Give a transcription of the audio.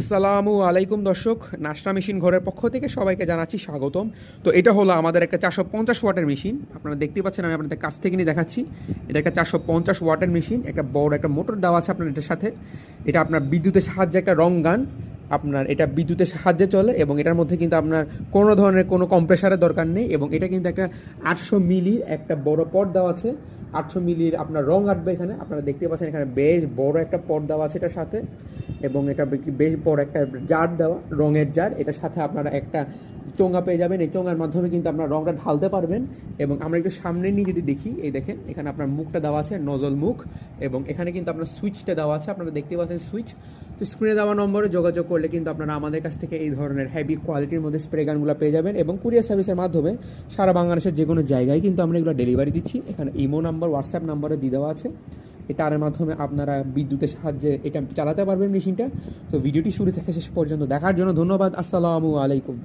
আসসালামু আলাইকুম দর্শক নাস্তা মেশিন ঘরের পক্ষ থেকে সবাইকে জানাচ্ছি স্বাগতম। তো এটা হলো আমাদের একটা চারশো পঞ্চাশ ওয়াটের মেশিন। আপনারা দেখতে পাচ্ছেন, আমি আপনাদের কাছ থেকে নিয়ে দেখাচ্ছি। এটা একটা চারশো পঞ্চাশ ওয়াটের মেশিন, একটা বড় একটা মোটর দেওয়া আছে আপনার এটার সাথে। এটা আপনার বিদ্যুতের সাহায্যে একটা রং গান। আপনার এটা বিদ্যুতের সাহায্যে চলে এবং এটার মধ্যে কিন্তু আপনার কোনো ধরনের কোনো কম্প্রেসারের দরকার নেই এবং এটা কিন্তু একটা আটশো মিলির একটা বড় পট দেওয়া আছে। আটশো মিলির আপনার রং আটবে এখানে। আপনারা দেখতে পাচ্ছেন এখানে বেশ বড় একটা পট দেওয়া আছে এটার সাথে, এবং এটা বেশ বড় একটা জার দেওয়া, রঙের জার। এটার সাথে আপনারা একটা চোঙা পেয়ে যাবেন। এই চোঙার মাধ্যমে কিন্তু আপনার রংটা ঢালতে পারবেন, এবং আমরা একটু সামনে নিয়ে যদি দেখি, এই দেখেন, এখানে আপনার মুখটা দেওয়া আছে, নজল মুখ, এবং এখানে কিন্তু আপনার সুইচটা দেওয়া আছে। আপনারা দেখতে পাচ্ছেন সুইচ তো স্ক্রিনে দেওয়া নম্বরে যোগাযোগ করলে কিন্তু আপনারা আমাদের কাছ থেকে এই ধরনের হেভি কোয়ালিটির মধ্যে স্প্রে গানগুলো পেয়ে যাবেন এবং কুরিয়ার সার্ভিসের মাধ্যমে সারা বাংলাদেশের যে কোনো জায়গায় কিন্তু আমরা এগুলো ডেলিভারি দিচ্ছি। এখানে ইমো নাম্বার হোয়াটসঅ্যাপ নাম্বারে দিয়ে দেওয়া আছে। তারের মাধ্যমে আপনারা বিদ্যুতের সাহায্যে এটা চালাতে পারবেন মেশিনটা। তো ভিডিওটি শুরু থেকে শেষ পর্যন্ত দেখার জন্য ধন্যবাদ। আসসালামু আলাইকুম।